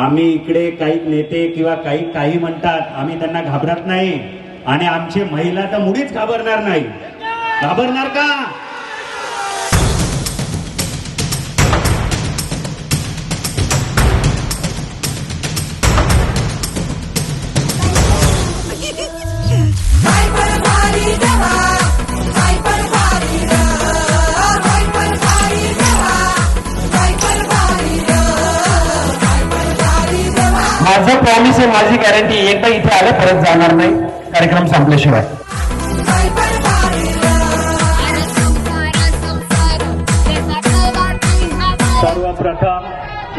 आम्ही इकडे काही नेते किंवा काही काही म्हणतात आम्ही त्यांना घाबरत नाही. आणि आमची महिला तर मुळीच घाबरणार नाही. घाबरणार का? माझं प्रॉमिस आहे माझी गॅरंटी एकदा इथे आलं परत जाणार नाही. कार्यक्रम संपल्याशिवाय. सर्वप्रथम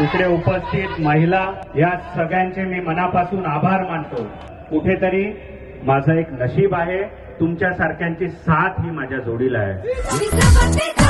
इकडे उपस्थित महिला या सगळ्यांचे मी मनापासून आभार मानतो. कुठेतरी माझं एक नशीब आहे. तुमच्या सारख्यांची साथ ही माझ्या जोडीला आहे.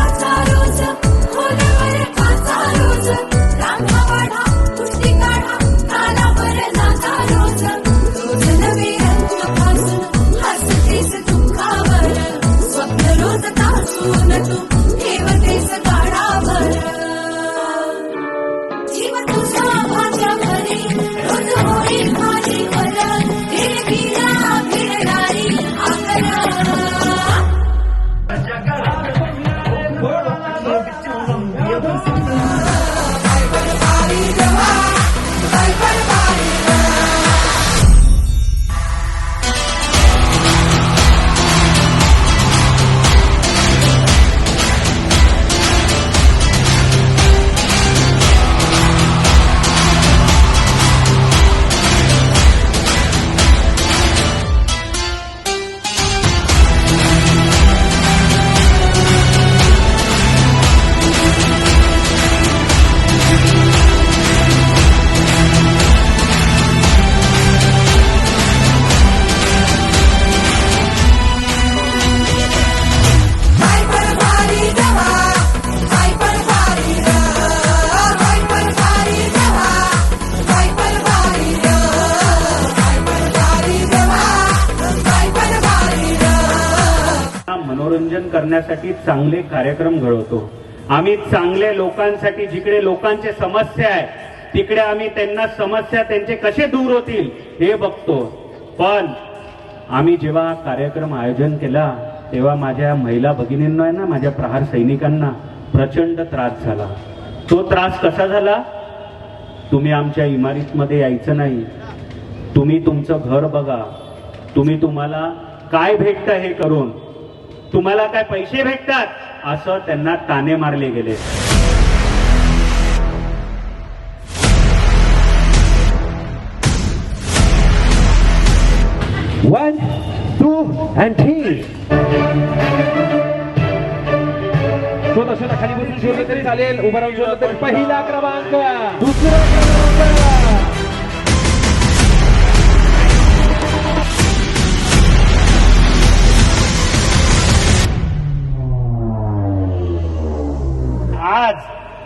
काय मनोरंजन करण्यासाठी चांगले कार्यक्रम घडवतो. आम्ही चांगले लोकांसाठी जिकडे लोकांचे समस्या आहे तिकडे आम्ही त्यांना समस्या त्यांचे कसे दूर होतील हे बघतो. पण आम्ही जेव्हा कार्यक्रम आयोजन केला तेव्हा माझ्या महिला भगिनींना आहे ना माझ्या प्रहार सैनिकांना प्रचंड त्रास झाला. तो त्रास कसा झाला? तुम्ही आमच्या इमारतीमध्ये यायचं नाही. तुम्ही तुमचं घर बघा. तुम्ही तुम्हाला काय भेटतं हे करून? तुम्हाला काय पैसे भेटतात? असं त्यांना ताने मारले गेले. वन टू अँड थ्री शोधा शोधा खाली बसून शोधलं तरी चालेल. उभं राहून शोधलं तरी पहिला क्रमांक. दुसरा क्रमांक.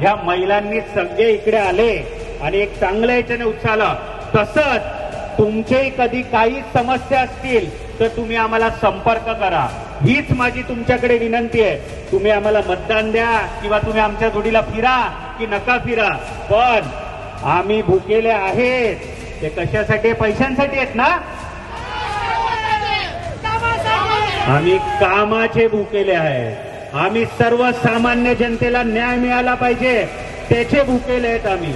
ह्या महिलांनी सगळे इकडे आले आणि एक चांगल्या याच्याने उत्साह तसंच तुमचे कधी काही समस्या असतील तर तुम्ही आम्हाला संपर्क करा. हीच माझी तुमच्याकडे विनंती आहे. तुम्ही आम्हाला मतदान द्या किंवा तुम्ही आमच्या जोडीला फिरा की नका फिरा. पण आम्ही भुकेले आहेत. ते कशासाठी? पैशांसाठी आहेत ना? आम्ही कामाचे भुकेले आहे आम्ही सर्वसामान्य जनतेला न्याय मिळाला पाहिजे. त्याचे भुकेले आहेत आम्ही.